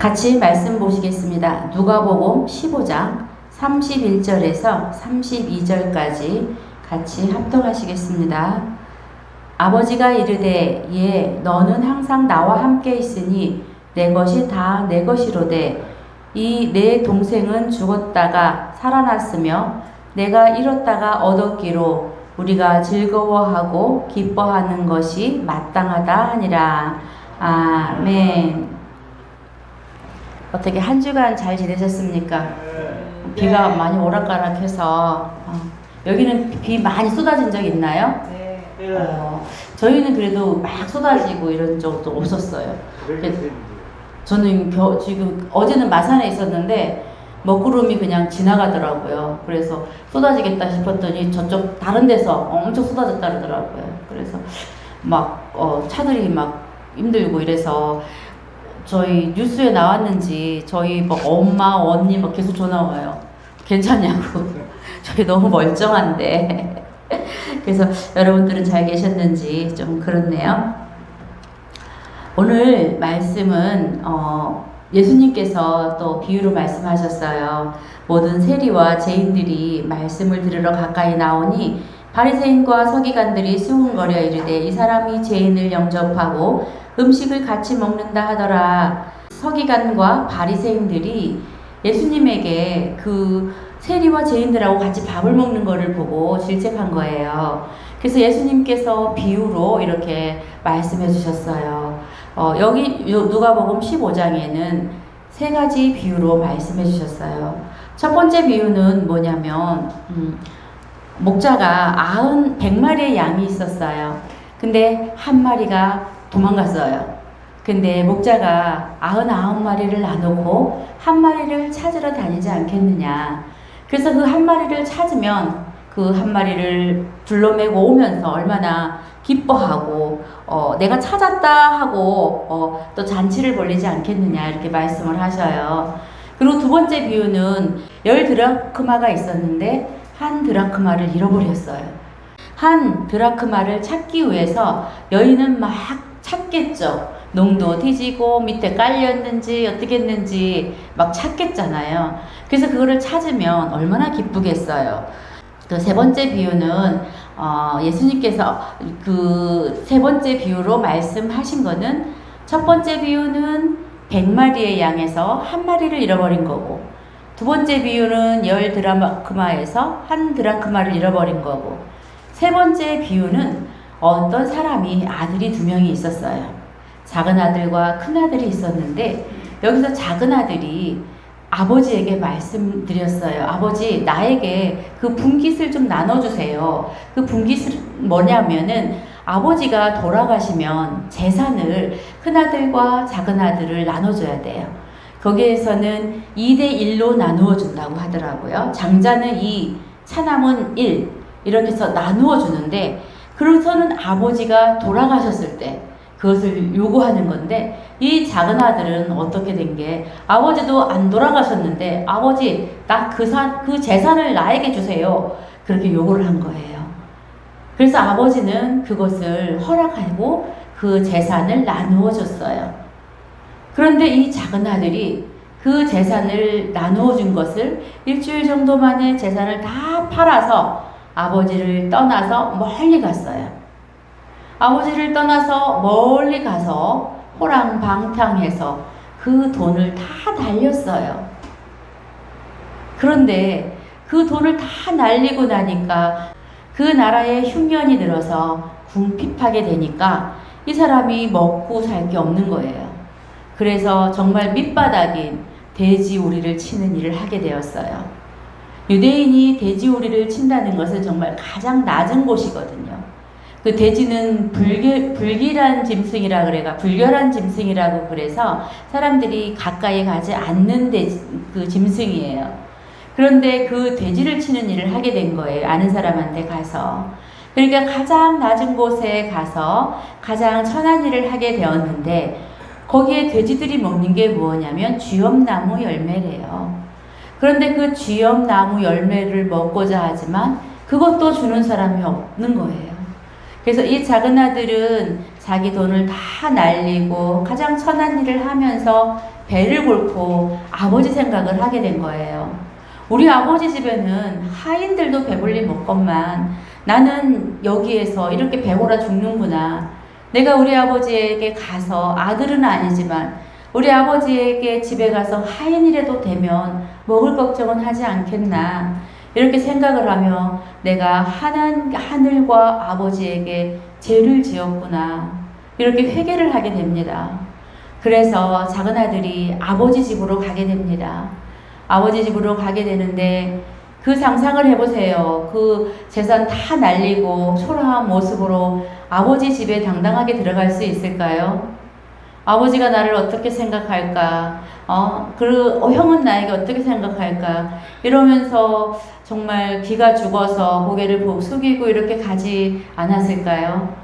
같이 말씀 보시겠습니다. 누가복음 15장 31절에서 32절까지 같이 합독하시겠습니다. 아버지가 이르되 예 너는 항상 나와 함께 있으니 내 것이 다 내 것이로되 이 내 동생은 죽었다가 살아났으며 내가 잃었다가 얻었기로 우리가 즐거워하고 기뻐하는 것이 마땅하다 하니라. 아멘. 어떻게 한 주간 잘 지내셨습니까? 비가 많이 오락가락해서 어, 여기는 비 많이 쏟아진 적 있나요? 네. 어, 저희는 그래도 막 쏟아지고 이런 적도 없었어요. 저는 겨, 지금 어제는 마산에 있었는데 먹구름이 그냥 지나가더라고요. 그래서 쏟아지겠다 싶었더니 저쪽 다른 데서 엄청 쏟아졌다 그러더라고요. 그래서 막 어, 차들이 막 힘들고 이래서 저희 뉴스에 나왔는지 저희 뭐 엄마 언니 막 계속 전화 와요. 괜찮냐고. 저희 너무 멀쩡한데. 그래서 여러분들은 잘 계셨는지 좀 그렇네요. 오늘 말씀은 어, 예수님께서 또 비유로 말씀하셨어요. 모든 세리와 죄인들이 말씀을 들으러 가까이 나오니 바리새인과 서기관들이 수군거려 이르되 이 사람이 죄인을 영접하고 음식을 같이 먹는다 하더라. 서기관과 바리새인들이 예수님에게 그 세리와 죄인들하고 같이 밥을 먹는 것을 보고 질책한 거예요. 그래서 예수님께서 비유로 이렇게 말씀해 주셨어요. 어, 여기 누가복음 15장에는 세 가지 비유로 말씀해 주셨어요. 첫 번째 비유는 뭐냐면 음, 목자가 아흔 백 마리의 양이 있었어요. 근데 한 마리가 도망갔어요. 근데 목자가 아흔 아홉 마리를 나누고 한 마리를 찾으러 다니지 않겠느냐. 그래서 그 한 마리를 찾으면 그 한 마리를 불러매고 오면서 얼마나 기뻐하고 어, 내가 찾았다 하고 어, 또 잔치를 벌리지 않겠느냐 이렇게 말씀을 하셔요. 그리고 두 번째 비유는 열 드라크마가 있었는데 한 드라크마를 잃어버렸어요. 한 드라크마를 찾기 위해서 여인은 막 찾겠죠. 농도 뒤지고 밑에 깔렸는지 어떻게 했는지 막 찾겠잖아요. 그래서 그거를 찾으면 얼마나 기쁘겠어요. 또세 번째 비유는 어, 예수님께서 그 세 번째 비유로 말씀하신 거는 첫 번째 비유는 100마리의 양에서 한 마리를 잃어버린 거고 두 번째 비유는 열 드라크마에서 한 드라크마를 잃어버린 거고 세 번째 비유는 어떤 사람이 아들이 두 명이 있었어요. 작은 아들과 큰 아들이 있었는데 여기서 작은 아들이 아버지에게 말씀드렸어요. 아버지, 나에게 그 분깃을 좀 나눠주세요. 그 분깃은 뭐냐면은 아버지가 돌아가시면 재산을 큰아들과 작은아들을 나눠줘야 돼요. 거기에서는 2대1로 나누어 준다고 하더라고요. 장자는 2, 차남은 1. 이렇게 해서 나누어 주는데, 그래서는 아버지가 돌아가셨을 때, 그것을 요구하는 건데 이 작은 아들은 어떻게 된 게 아버지도 안 돌아가셨는데 아버지 나 그 산그 그 재산을 나에게 주세요 그렇게 요구를 한 거예요. 그래서 아버지는 그것을 허락하고 그 재산을 나누어 줬어요. 그런데 이 작은 아들이 그 재산을 나누어 준 것을 일주일 정도 만에 재산을 다 팔아서 아버지를 떠나서 멀리 갔어요. 아버지를 떠나서 멀리 가서 호랑방탕해서 그 돈을 다 날렸어요. 그런데 그 돈을 다 날리고 나니까 그 나라에 흉년이 들어서 궁핍하게 되니까 이 사람이 먹고 살 게 없는 거예요. 그래서 정말 밑바닥인 돼지우리를 치는 일을 하게 되었어요. 유대인이 돼지우리를 친다는 것은 정말 가장 낮은 곳이거든요. 그 돼지는 불결, 불길한 짐승이라 그래가 불결한 짐승이라고 그래서 사람들이 가까이 가지 않는 돼지, 그 짐승이에요. 그런데 그 돼지를 치는 일을 하게 된 거예요. 아는 사람한테 가서. 그러니까 가장 낮은 곳에 가서 가장 천한 일을 하게 되었는데 거기에 돼지들이 먹는 게 뭐냐면 쥐엄나무 열매래요. 그런데 그 쥐엄나무 열매를 먹고자 하지만 그것도 주는 사람이 없는 거예요. 그래서 이 작은 아들은 자기 돈을 다 날리고 가장 천한 일을 하면서 배를 골고 아버지 생각을 하게 된 거예요. 우리 아버지 집에는 하인들도 배불리 먹건만 나는 여기에서 이렇게 배고라 죽는구나. 내가 우리 아버지에게 가서 아들은 아니지만 우리 아버지에게 집에 가서 하인이라도 되면 먹을 걱정은 하지 않겠나. 이렇게 생각을 하며 내가 하나, 하늘과 아버지에게 죄를 지었구나. 이렇게 회개를 하게 됩니다. 그래서 작은 아들이 아버지 집으로 가게 됩니다. 아버지 집으로 가게 되는데 그 상상을 해보세요. 그 재산 다 날리고 초라한 모습으로 아버지 집에 당당하게 들어갈 수 있을까요? 아버지가 나를 어떻게 생각할까? 어, 그 어, 형은 나에게 어떻게 생각할까? 이러면서 정말 기가 죽어서 고개를 보- 숙이고 이렇게 가지 않았을까요?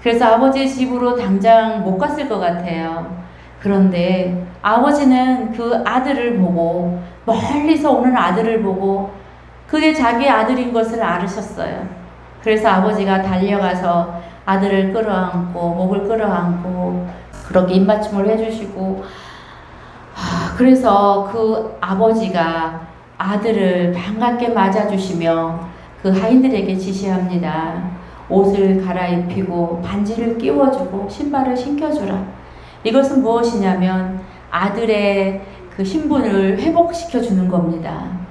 그래서 아버지 집으로 당장 못 갔을 것 같아요. 그런데 아버지는 그 아들을 보고 멀리서 오는 아들을 보고 그게 자기 아들인 것을 알으셨어요. 그래서 아버지가 달려가서 아들을 끌어안고 목을 끌어안고 그렇게 입맞춤을 해주시고 아, 그래서 그 아버지가 아들을 반갑게 맞아주시며 그 하인들에게 지시합니다. 옷을 갈아입히고 반지를 끼워주고 신발을 신겨주라. 이것은 무엇이냐면 아들의 그 신분을 회복시켜 주는 겁니다.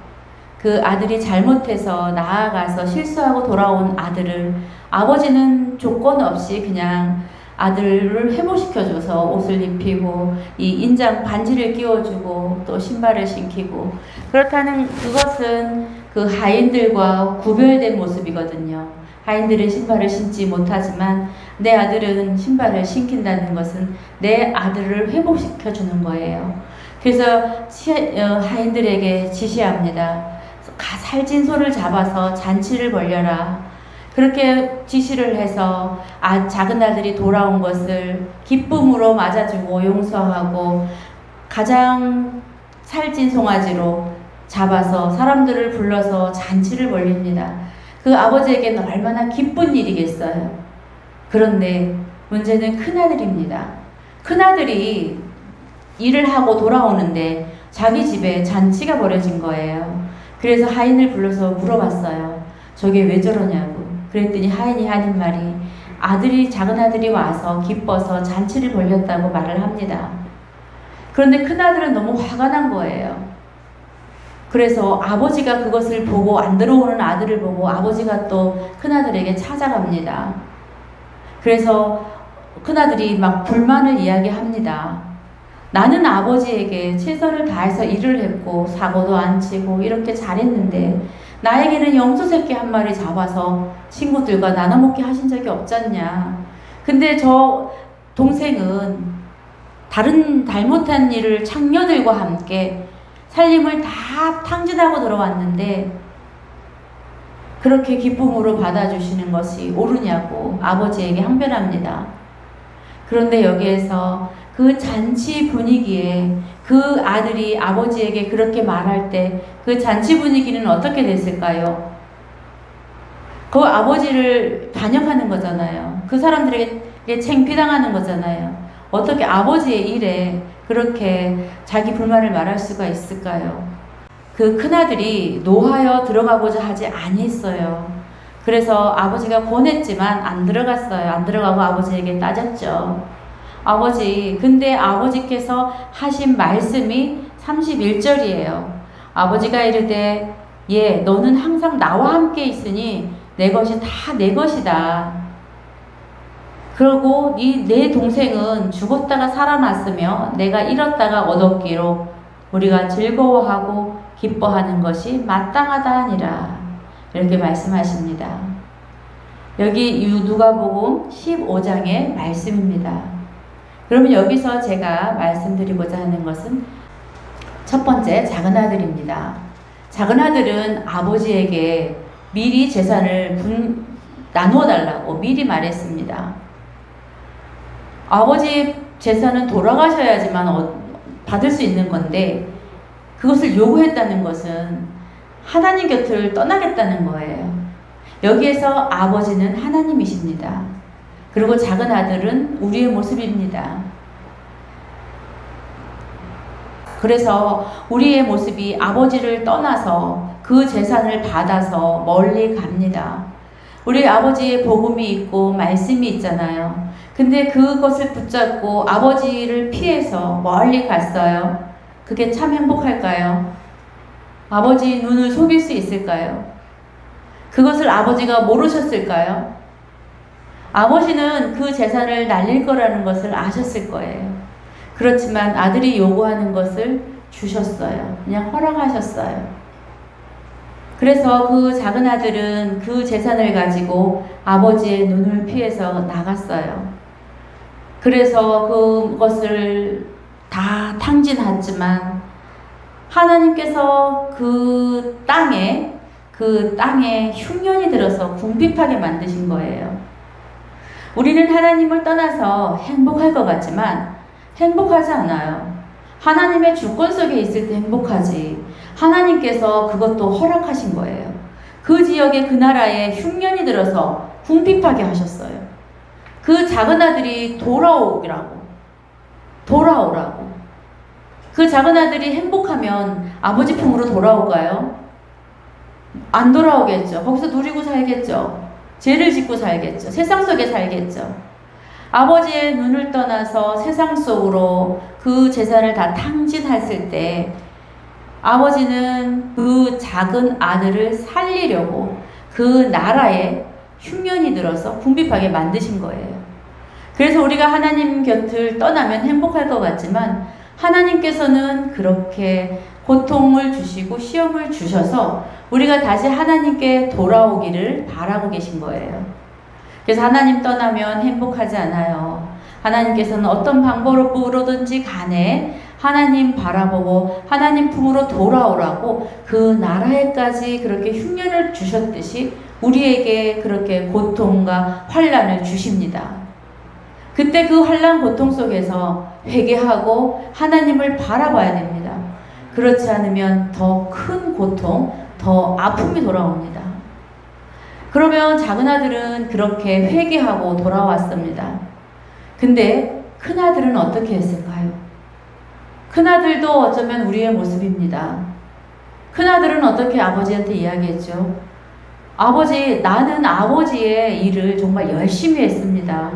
그 아들이 잘못해서 나아가서 실수하고 돌아온 아들을 아버지는 조건 없이 그냥 아들을 회복시켜줘서 옷을 입히고 이 인장 반지를 끼워주고 또 신발을 신기고 그렇다는 그것은 그 하인들과 구별된 모습이거든요. 하인들은 신발을 신지 못하지만 내 아들은 신발을 신긴다는 것은 내 아들을 회복시켜주는 거예요. 그래서 치- 어, 하인들에게 지시합니다. 가- 살찐 소를 잡아서 잔치를 벌려라. 그렇게 지시를 해서 아, 작은 아들이 돌아온 것을 기쁨으로 맞아주고 용서하고 가장 살찐 송아지로 잡아서 사람들을 불러서 잔치를 벌립니다. 그 아버지에게는 얼마나 기쁜 일이겠어요. 그런데 문제는 큰아들입니다. 큰아들이 일을 하고 돌아오는데 자기 집에 잔치가 벌어진 거예요. 그래서 하인을 불러서 물어봤어요. 저게 왜 저러냐고. 그랬더니 하인이 하는 말이 아들이 작은 아들이 와서 기뻐서 잔치를 벌렸다고 말을 합니다. 그런데 큰 아들은 너무 화가 난 거예요. 그래서 아버지가 그것을 보고 안 들어오는 아들을 보고 아버지가 또 큰 아들에게 찾아갑니다. 그래서 큰 아들이 막 불만을 이야기합니다. 나는 아버지에게 최선을 다해서 일을 했고 사고도 안 치고 이렇게 잘했는데 나에게는 염소 새끼 한 마리 잡아서 친구들과 나눠 먹게 하신 적이 없잖냐. 근데 저 동생은 다른 잘못한 일을 창녀들과 함께 살림을 다 탕진하고 들어왔는데 그렇게 기쁨으로 받아주시는 것이 옳으냐고 아버지에게 항변합니다. 그런데 여기에서 그 잔치 분위기에 그 아들이 아버지에게 그렇게 말할 때 그 잔치 분위기는 어떻게 됐을까요? 그 아버지를 반역하는 거잖아요. 그 사람들에게 챙피당하는 거잖아요. 어떻게 아버지의 일에 그렇게 자기 불만을 말할 수가 있을까요? 그 큰아들이 노하여 들어가고자 하지 아니했어요. 그래서 아버지가 권했지만 안 들어갔어요. 안 들어가고 아버지에게 따졌죠. 아버지, 근데 아버지께서 하신 말씀이 31절이에요. 아버지가 이르되, 예, 너는 항상 나와 함께 있으니 내 것이 다 내 것이다. 그리고 이내 동생은 죽었다가 살아났으며 내가 잃었다가 얻었기로 우리가 즐거워하고 기뻐하는 것이 마땅하다 하니라. 이렇게 말씀하십니다. 여기 누가복음 15장의 말씀입니다. 그러면 여기서 제가 말씀드리고자 하는 것은 첫 번째 작은 아들입니다. 작은 아들은 아버지에게 미리 재산을 분, 나누어 달라고 미리 말했습니다. 아버지 재산은 돌아가셔야지만 어, 받을 수 있는 건데 그것을 요구했다는 것은 하나님 곁을 떠나겠다는 거예요. 여기에서 아버지는 하나님이십니다. 그리고 작은 아들은 우리의 모습입니다. 그래서 우리의 모습이 아버지를 떠나서 그 재산을 받아서 멀리 갑니다. 우리 아버지의 복음이 있고 말씀이 있잖아요. 근데 그것을 붙잡고 아버지를 피해서 멀리 갔어요. 그게 참 행복할까요? 아버지 눈을 속일 수 있을까요? 그것을 아버지가 모르셨을까요? 아버지는 그 재산을 날릴 거라는 것을 아셨을 거예요. 그렇지만 아들이 요구하는 것을 주셨어요. 그냥 허락하셨어요. 그래서 그 작은 아들은 그 재산을 가지고 아버지의 눈을 피해서 나갔어요. 그래서 그것을 다 탕진했지만 하나님께서 그 땅에 그 땅에 흉년이 들어서 궁핍하게 만드신 거예요. 우리는 하나님을 떠나서 행복할 것 같지만 행복하지 않아요. 하나님의 주권 속에 있을 때 행복하지. 하나님께서 그것도 허락하신 거예요. 그 지역에 그 나라에 흉년이 들어서 궁핍하게 하셨어요. 그 작은 아들이 돌아오라고. 돌아오라고. 그 작은 아들이 행복하면 아버지 품으로 돌아올까요? 안 돌아오겠죠. 거기서 누리고 살겠죠. 죄를 짓고 살겠죠. 세상 속에 살겠죠. 아버지의 눈을 떠나서 세상 속으로 그 재산을 다 탕진했을 때 아버지는 그 작은 아들을 살리려고 그 나라에 흉년이 들어서 궁핍하게 만드신 거예요. 그래서 우리가 하나님 곁을 떠나면 행복할 것 같지만 하나님께서는 그렇게 고통을 주시고 시험을 주셔서 우리가 다시 하나님께 돌아오기를 바라고 계신 거예요. 그래서 하나님 떠나면 행복하지 않아요. 하나님께서는 어떤 방법으로든지 간에 하나님 바라보고 하나님 품으로 돌아오라고 그 나라에까지 그렇게 흉년을 주셨듯이 우리에게 그렇게 고통과 환란을 주십니다. 그때 그 환란 고통 속에서 회개하고 하나님을 바라봐야 됩니다. 그렇지 않으면 더 큰 고통, 더 아픔이 돌아옵니다. 그러면 작은 아들은 그렇게 회개하고 돌아왔습니다. 근데 큰 아들은 어떻게 했을까요? 큰 아들도 어쩌면 우리의 모습입니다. 큰 아들은 어떻게 아버지한테 이야기했죠? 아버지, 나는 아버지의 일을 정말 열심히 했습니다.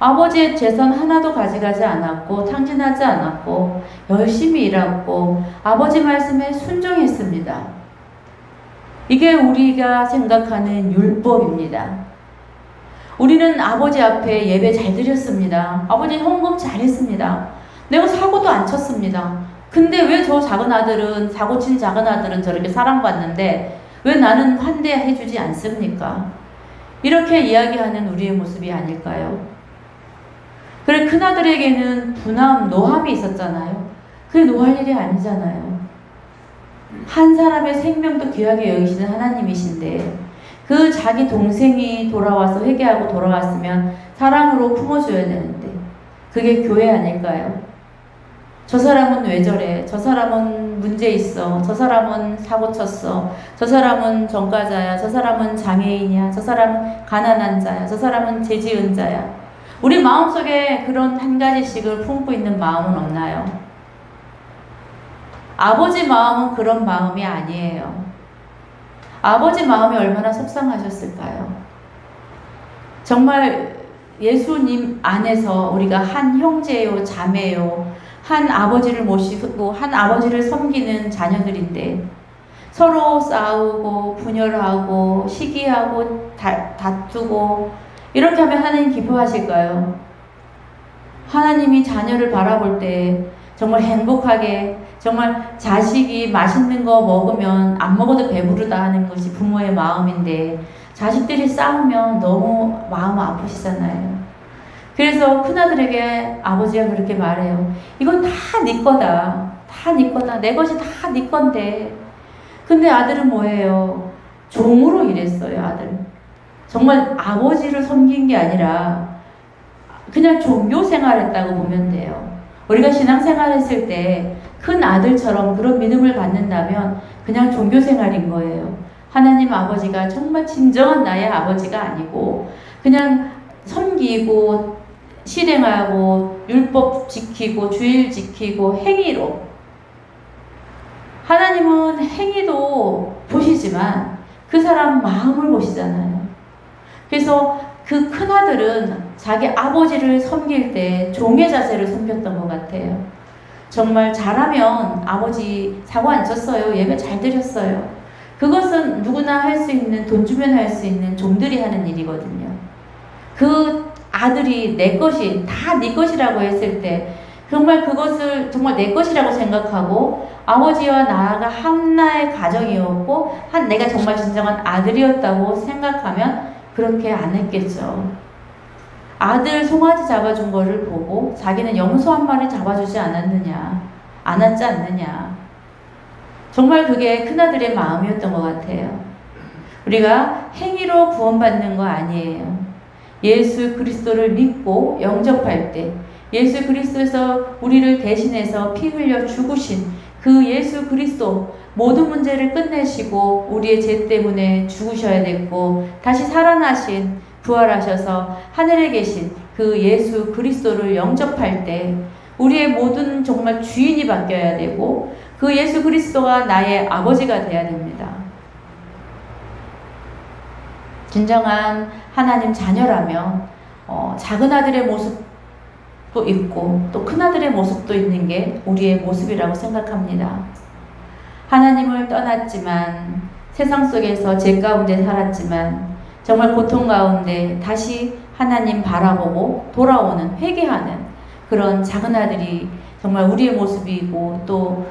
아버지의 재산 하나도 가져가지 않았고, 탕진하지 않았고, 열심히 일하고, 아버지 말씀에 순종했습니다. 이게 우리가 생각하는 율법입니다. 우리는 아버지 앞에 예배 잘 드렸습니다. 아버지 헌금 잘했습니다. 내가 사고도 안 쳤습니다. 근데 왜 저 작은 아들은, 사고 친 작은 아들은 저렇게 사랑받는데, 왜 나는 환대해 주지 않습니까? 이렇게 이야기하는 우리의 모습이 아닐까요? 그래 큰아들에게는 분함, 노함이 있었잖아요. 그게 노할 일이 아니잖아요. 한 사람의 생명도 귀하게 여기시는 하나님이신데 그 자기 동생이 돌아와서 회개하고 돌아왔으면 사랑으로 품어줘야 되는데 그게 교회 아닐까요? 저 사람은 왜 저래? 저 사람은 문제 있어. 저 사람은 사고 쳤어. 저 사람은 전과자야. 저 사람은 장애인이야. 저 사람은 가난한 자야. 저 사람은 죄지은 자야. 우리 마음속에 그런 한 가지씩을 품고 있는 마음은 없나요? 아버지 마음은 그런 마음이 아니에요. 아버지 마음이 얼마나 속상하셨을까요? 정말 예수님 안에서 우리가 한 형제요, 자매요, 한 아버지를 모시고 한 아버지를 섬기는 자녀들인데 서로 싸우고 분열하고 시기하고 다, 다투고 이렇게 하면 하나님 기뻐하실까요? 하나님이 자녀를 바라볼 때 정말 행복하게 정말 자식이 맛있는 거 먹으면 안 먹어도 배부르다 하는 것이 부모의 마음인데 자식들이 싸우면 너무 마음 아프시잖아요. 그래서 큰아들에게 아버지가 그렇게 말해요. 이건 다 네 거다. 다 네 거다. 내 것이 다 네 건데. 근데 아들은 뭐예요? 종으로 일했어요, 아들. 정말 아버지를 섬긴 게 아니라 그냥 종교 생활했다고 보면 돼요. 우리가 신앙 생활 했을 때 큰 아들처럼 그런 믿음을 갖는다면 그냥 종교 생활인 거예요. 하나님 아버지가 정말 진정한 나의 아버지가 아니고 그냥 섬기고 실행하고 율법 지키고 주일 지키고 행위로 하나님은 행위도 보시지만 그 사람 마음을 보시잖아요. 그래서 그 큰아들은 자기 아버지를 섬길 때 종의 자세를 섬겼던 것 같아요. 정말 잘하면 아버지 사고 안 쳤어요. 예배 잘 드렸어요. 그것은 누구나 할 수 있는 돈 주면 할 수 있는 종들이 하는 일이거든요. 그 아들이 내 것이 다 네 것이라고 했을 때 정말 그것을 정말 내 것이라고 생각하고 아버지와 나가 하나의 가정이었고 한 내가 정말 진정한 아들이었다고 생각하면 그렇게 안 했겠죠. 아들 송아지 잡아준 거를 보고 자기는 염소 한 마리 잡아주지 않았느냐, 안았지 않느냐. 정말 그게 큰아들의 마음이었던 것 같아요. 우리가 행위로 구원받는 거 아니에요. 예수 그리스도를 믿고 영접할 때 예수 그리스도에서 우리를 대신해서 피 흘려 죽으신 그 예수 그리스도 모든 문제를 끝내시고 우리의 죄 때문에 죽으셔야 됐고 다시 살아나신 부활하셔서 하늘에 계신 그 예수 그리스도를 영접할 때 우리의 모든 정말 주인이 바뀌어야 되고 그 예수 그리스도가 나의 아버지가 되어야 됩니다. 진정한 하나님 자녀라면 어, 작은 아들의 모습도 있고 또 큰 아들의 모습도 있는 게 우리의 모습이라고 생각합니다. 하나님을 떠났지만 세상 속에서 죄 가운데 살았지만 정말 고통 가운데 다시 하나님 바라보고 돌아오는 회개하는 그런 작은 아들이 정말 우리의 모습이고 또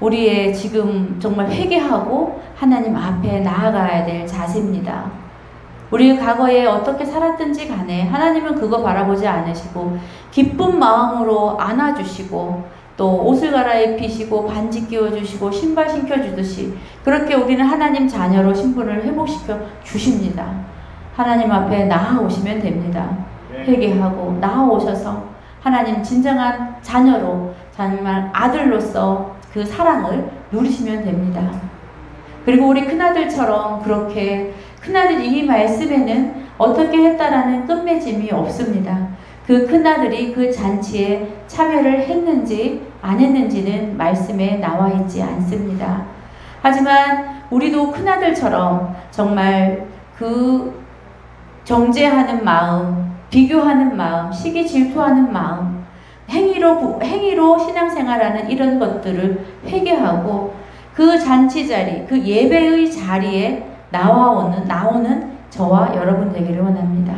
우리의 지금 정말 회개하고 하나님 앞에 나아가야 될 자세입니다. 우리 과거에 어떻게 살았든지 간에 하나님은 그거 바라보지 않으시고 기쁜 마음으로 안아주시고 또 옷을 갈아입히시고 반지 끼워주시고 신발 신겨주듯이 그렇게 우리는 하나님 자녀로 신분을 회복시켜 주십니다. 하나님 앞에 나아오시면 됩니다. 회개하고 나아오셔서 하나님 진정한 자녀로 정말 아들로서 그 사랑을 누리시면 됩니다. 그리고 우리 큰아들처럼 그렇게 큰아들이 이 말씀에는 어떻게 했다라는 끝맺음이 없습니다. 그 큰아들이 그 잔치에 참여를 했는지 안 했는지는 말씀에 나와 있지 않습니다. 하지만 우리도 큰아들처럼 정말 그 정죄하는 마음, 비교하는 마음, 시기 질투하는 마음, 행위로 행위로 신앙생활하는 이런 것들을 회개하고 그 잔치 자리, 그 예배의 자리에 나와오는 나오는 저와 여러분 되기를 원합니다.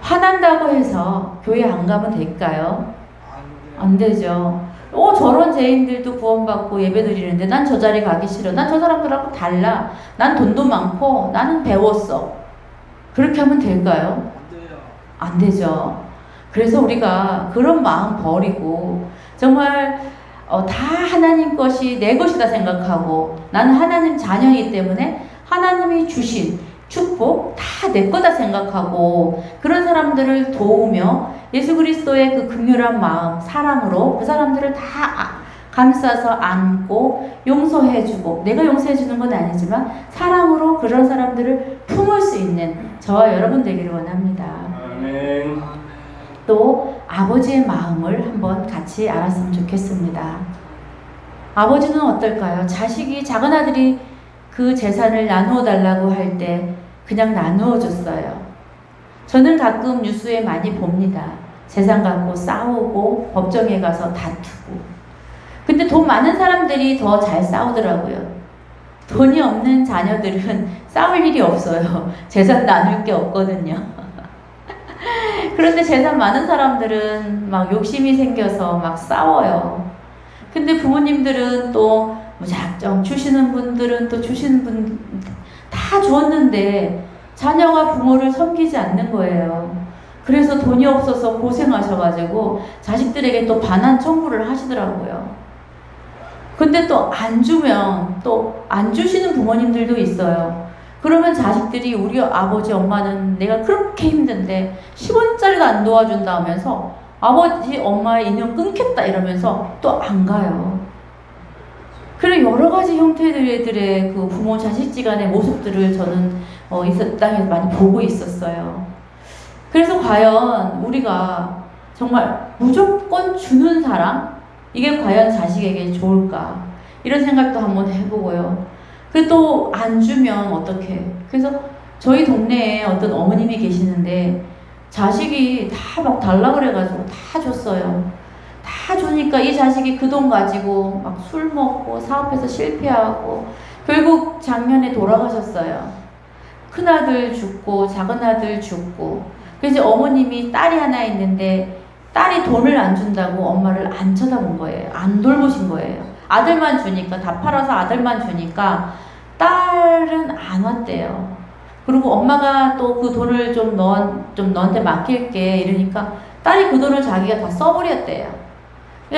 화난다고 해서 교회 안 가면 될까요? 안 되죠. 어, 저런 죄인들도 구원받고 예배 드리는데 난 저 자리 가기 싫어. 난 저 사람들하고 달라. 난 돈도 많고 나는 배웠어. 그렇게 하면 될까요? 안 되죠. 그래서 우리가 그런 마음 버리고 정말 어, 다 하나님 것이 내 것이다 생각하고 나는 하나님 자녀이기 때문에 하나님이 주신 축복 다 내 거다 생각하고 그런 사람들을 도우며 예수 그리스도의 그 극렬한 마음, 사랑으로 그 사람들을 다 아, 감싸서 안고 용서해주고 내가 용서해주는 건 아니지만 사랑으로 그런 사람들을 품을 수 있는 저와 여러분 되기를 원합니다. 아멘. 또 아버지의 마음을 한번 같이 알았으면 좋겠습니다. 아버지는 어떨까요? 자식이 작은 아들이 그 재산을 나누어 달라고 할 때 그냥 나누어 줬어요. 저는 가끔 뉴스에 많이 봅니다. 재산 갖고 싸우고 법정에 가서 다투고. 근데 돈 많은 사람들이 더 잘 싸우더라고요. 돈이 없는 자녀들은 싸울 일이 없어요. 재산 나눌 게 없거든요. 그런데 재산 많은 사람들은 막 욕심이 생겨서 막 싸워요. 근데 부모님들은 또 무작정 주시는 분들은 또 주시는 분 다 주었는데 자녀가 부모를 섬기지 않는 거예요. 그래서 돈이 없어서 고생하셔가지고 자식들에게 또 반환 청구를 하시더라고요. 근데 또 안 주면 또 안 주시는 부모님들도 있어요. 그러면 자식들이 우리 아버지 엄마는 내가 그렇게 힘든데 10원짜리도 안 도와준다 하면서 아버지 엄마의 인연 끊겠다 이러면서 또 안 가요. 그런 여러 가지 형태들의 그 부모 자식지간의 모습들을 저는 어, 이 땅에서 많이 보고 있었어요. 그래서 과연 우리가 정말 무조건 주는 사람? 이게 과연 자식에게 좋을까? 이런 생각도 한번 해보고요. 그 또 안 주면 어떻게? 그래서 저희 동네에 어떤 어머님이 계시는데 자식이 다 막 달라 그래가지고 다 줬어요. 다 주니까 이 자식이 그 돈 가지고 막 술 먹고 사업해서 실패하고 결국 작년에 돌아가셨어요. 큰아들 죽고 작은아들 죽고 그래서 어머님이 딸이 하나 있는데 딸이 돈을 안 준다고 엄마를 안 쳐다본 거예요. 안 돌보신 거예요. 아들만 주니까 다 팔아서 아들만 주니까 딸은 안 왔대요. 그리고 엄마가 또 그 돈을 좀 너, 좀 너한테 맡길게 이러니까 딸이 그 돈을 자기가 다 써버렸대요.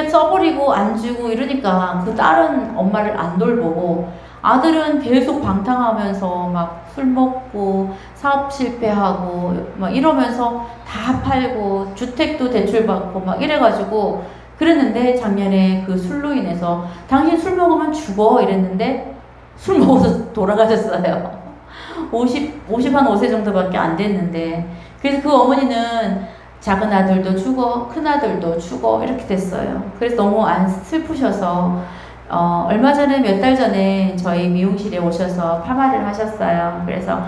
써버리고 안 주고 이러니까 그 딸은 엄마를 안 돌보고 아들은 계속 방탕하면서 막 술 먹고 사업 실패하고 막 이러면서 다 팔고 주택도 대출받고 막 이래가지고 그랬는데 작년에 그 술로 인해서 당신 술 먹으면 죽어 이랬는데 술 먹어서 돌아가셨어요. 50, 50 한 5세 정도밖에 안 됐는데 그래서 그 어머니는 작은 아들도 죽어 큰 아들도 죽어 이렇게 됐어요. 그래서 너무 안 슬프셔서 어, 얼마 전에 몇 달 전에 저희 미용실에 오셔서 파마를 하셨어요. 그래서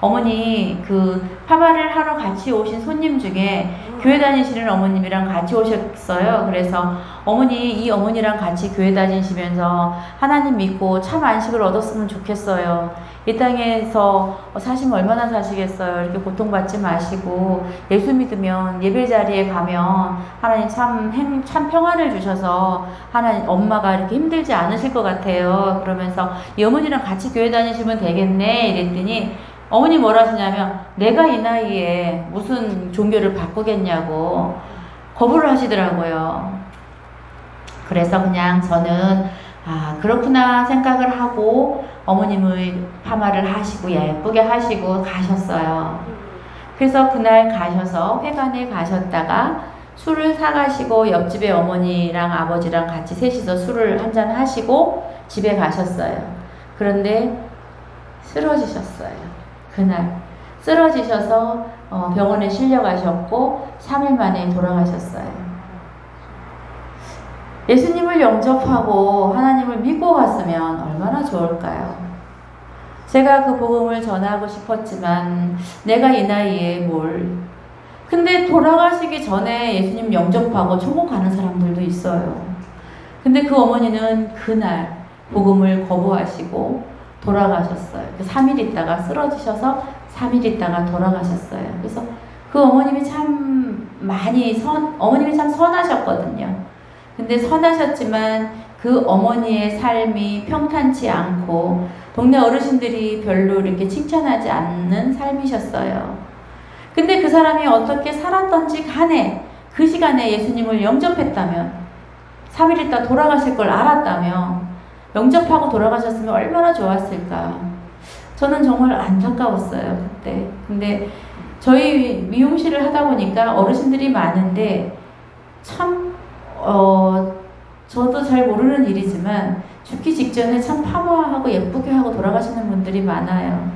어머니 그 파마를 하러 같이 오신 손님 중에 교회 다니시는 어머님이랑 같이 오셨어요. 그래서 어머니 이 어머니랑 같이 교회 다니시면서 하나님 믿고 참 안식을 얻었으면 좋겠어요. 이 땅에서 사시면 얼마나 사시겠어요. 이렇게 고통받지 마시고 예수 믿으면 예배 자리에 가면 하나님 참, 행, 참 평안을 주셔서 하나님 엄마가 이렇게 힘들지 않으실 것 같아요. 그러면서 이 어머니랑 같이 교회 다니시면 되겠네. 이랬더니 어머니 뭐라 하시냐면 내가 이 나이에 무슨 종교를 바꾸겠냐고 거부를 하시더라고요. 그래서 그냥 저는 아 그렇구나 생각을 하고 어머님의 파마를 하시고 예쁘게 하시고 가셨어요. 그래서 그날 가셔서 회관에 가셨다가 술을 사가시고 옆집에 어머니랑 아버지랑 같이 셋이서 술을 한잔 하시고 집에 가셨어요. 그런데 쓰러지셨어요. 그날 쓰러지셔서 어, 병원에 실려가셨고 3일 만에 돌아가셨어요. 예수님을 영접하고 하나님을 믿고 갔으면 얼마나 좋을까요? 제가 그 복음을 전하고 싶었지만 내가 이 나이에 뭘 근데 돌아가시기 전에 예수님 영접하고 천국 가는 사람들도 있어요. 근데 그 어머니는 그날 복음을 거부하시고 돌아가셨어요. 3일 그 있다가 쓰러지셔서 3일 있다가 돌아가셨어요. 그래서 그 어머님이 참 많이 선, 어머님이 참 선하셨거든요. 근데 선하셨지만 그 어머니의 삶이 평탄치 않고 동네 어르신들이 별로 이렇게 칭찬하지 않는 삶이셨어요. 근데 그 사람이 어떻게 살았던지 간에 그 시간에 예수님을 영접했다면 3일 있다 돌아가실 걸 알았다면 영접하고 돌아가셨으면 얼마나 좋았을까. 저는 정말 안타까웠어요, 그때. 근데 저희 미용실을 하다 보니까 어르신들이 많은데 참, 어, 저도 잘 모르는 일이지만 죽기 직전에 참 파마하고 예쁘게 하고 돌아가시는 분들이 많아요.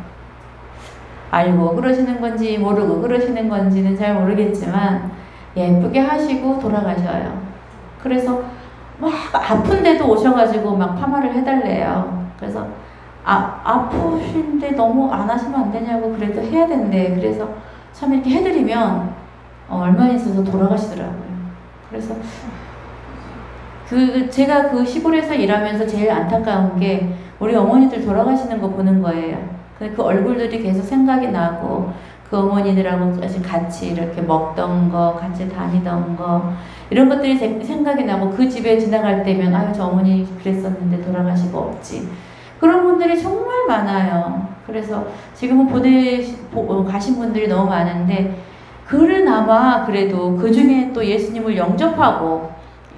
알고 그러시는 건지 모르고 그러시는 건지는 잘 모르겠지만 예쁘게 하시고 돌아가셔요. 그래서 막 아픈데도 오셔가지고 막 파마를 해달래요. 그래서 아, 아프신데 너무 안 하시면 안 되냐고 그래도 해야 된대. 그래서 참 이렇게 해드리면 어, 얼마 있어서 돌아가시더라고요. 그래서 그 제가 그 시골에서 일하면서 제일 안타까운 게 우리 어머니들 돌아가시는 거 보는 거예요. 그 얼굴들이 계속 생각이 나고 그 어머니들하고 같이 이렇게 먹던 거, 같이 다니던 거 이런 것들이 생각이 나고 그 집에 지나갈 때면 아유 저 어머니 그랬었는데 돌아가시고 없지. 그런 분들이 정말 많아요. 그래서 지금은 보내 어, 가신 분들이 너무 많은데 그나마 그래도 그 중에 또 예수님을 영접하고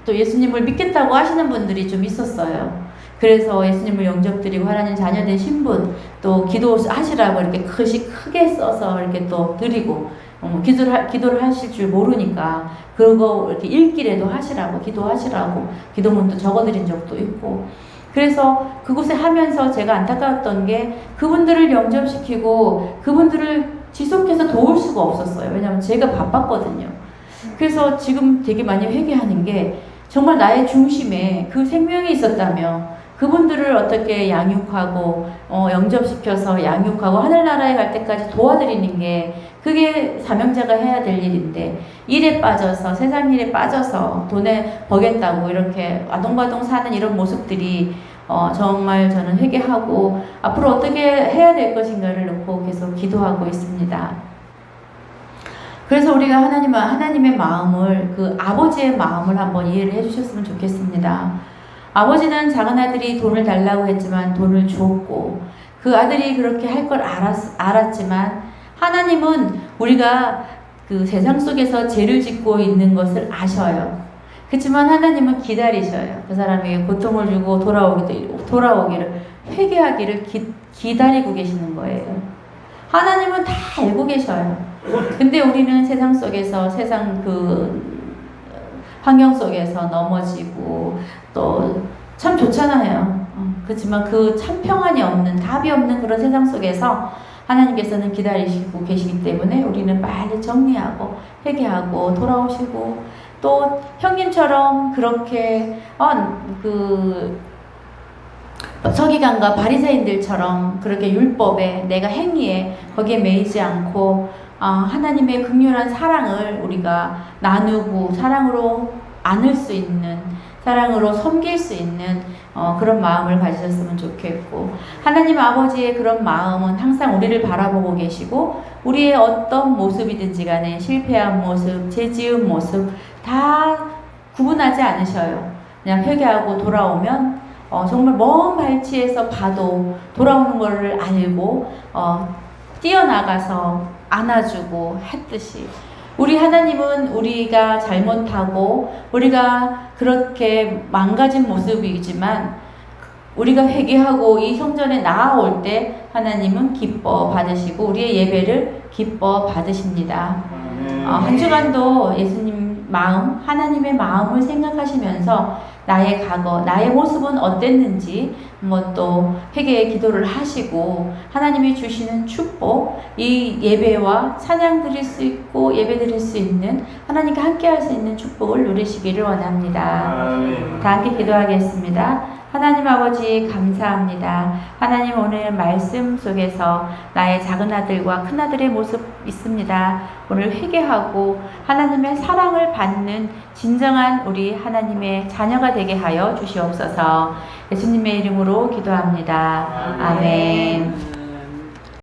또 예수님을 믿겠다고 하시는 분들이 좀 있었어요. 그래서 예수님을 영접드리고 하나님 자녀된 신분 또 기도하시라고 이렇게 크시 크게 써서 이렇게 또 드리고 어, 기도를 기도를 하실 줄 모르니까 그거 이렇게 읽기라도 하시라고 기도하시라고 기도문도 적어드린 적도 있고 그래서 그곳에 하면서 제가 안타까웠던 게 그분들을 영접시키고 그분들을 지속해서 도울 수가 없었어요. 왜냐하면 제가 바빴거든요. 그래서 지금 되게 많이 회개하는 게 정말 나의 중심에 그 생명이 있었다면 그분들을 어떻게 양육하고 어, 영접시켜서 양육하고 하늘나라에 갈 때까지 도와드리는 게 그게 사명자가 해야 될 일인데 일에 빠져서 세상 일에 빠져서 돈에 버겠다고 이렇게 아동바동 사는 이런 모습들이 어, 정말 저는 회개하고 앞으로 어떻게 해야 될 것인가를 놓고 계속 기도하고 있습니다. 그래서 우리가 하나님, 하나님의 마음을, 그 아버지의 마음을 한번 이해를 해주셨으면 좋겠습니다. 아버지는 작은 아들이 돈을 달라고 했지만 돈을 주었고, 그 아들이 그렇게 할 걸 알았, 알았지만, 하나님은 우리가 그 세상 속에서 죄를 짓고 있는 것을 아셔요. 그렇지만 하나님은 기다리셔요. 그 사람에게 고통을 주고 돌아오기도, 돌아오기를, 회개하기를 기, 기다리고 계시는 거예요. 하나님은 다 알고 계셔요. 근데 우리는 세상 속에서 세상 그 환경 속에서 넘어지고 또 참 좋잖아요. 어, 그렇지만 그 참 평안이 없는 답이 없는 그런 세상 속에서 하나님께서는 기다리시고 계시기 때문에 우리는 빨리 정리하고 회개하고 돌아오시고 또 형님처럼 그렇게 어 그 서기관과 바리새인들처럼 그렇게 율법에 내가 행위에 거기에 매이지 않고 아, 하나님의 극렬한 사랑을 우리가 나누고 사랑으로 안을 수 있는 사랑으로 섬길 수 있는 어, 그런 마음을 가지셨으면 좋겠고 하나님 아버지의 그런 마음은 항상 우리를 바라보고 계시고 우리의 어떤 모습이든지 간에 실패한 모습, 죄지은 모습 다 구분하지 않으셔요. 그냥 회개하고 돌아오면 어, 정말 먼 발치에서 봐도 돌아오는 것을 알고 어, 뛰어나가서 안아주고 했듯이 우리 하나님은 우리가 잘못하고 우리가 그렇게 망가진 모습이지만 우리가 회개하고 이 성전에 나아올 때 하나님은 기뻐 받으시고 우리의 예배를 기뻐 받으십니다. 어, 한 주간도 예수님 마음, 하나님의 마음을 생각하시면서 나의 과거, 나의 모습은 어땠는지 뭐또 회개의 기도를 하시고 하나님이 주시는 축복, 이 예배와 찬양 드릴 수 있고 예배 드릴 수 있는 하나님과 함께 할 수 있는 축복을 누리시기를 원합니다. 다 함께 기도하겠습니다. 하나님 아버지 감사합니다. 하나님 오늘 말씀 속에서 나의 작은 아들과 큰 아들의 모습 있습니다. 오늘 회개하고 하나님의 사랑을 받는 진정한 우리 하나님의 자녀가 되게 하여 주시옵소서. 예수님의 이름으로 기도합니다. 아멘.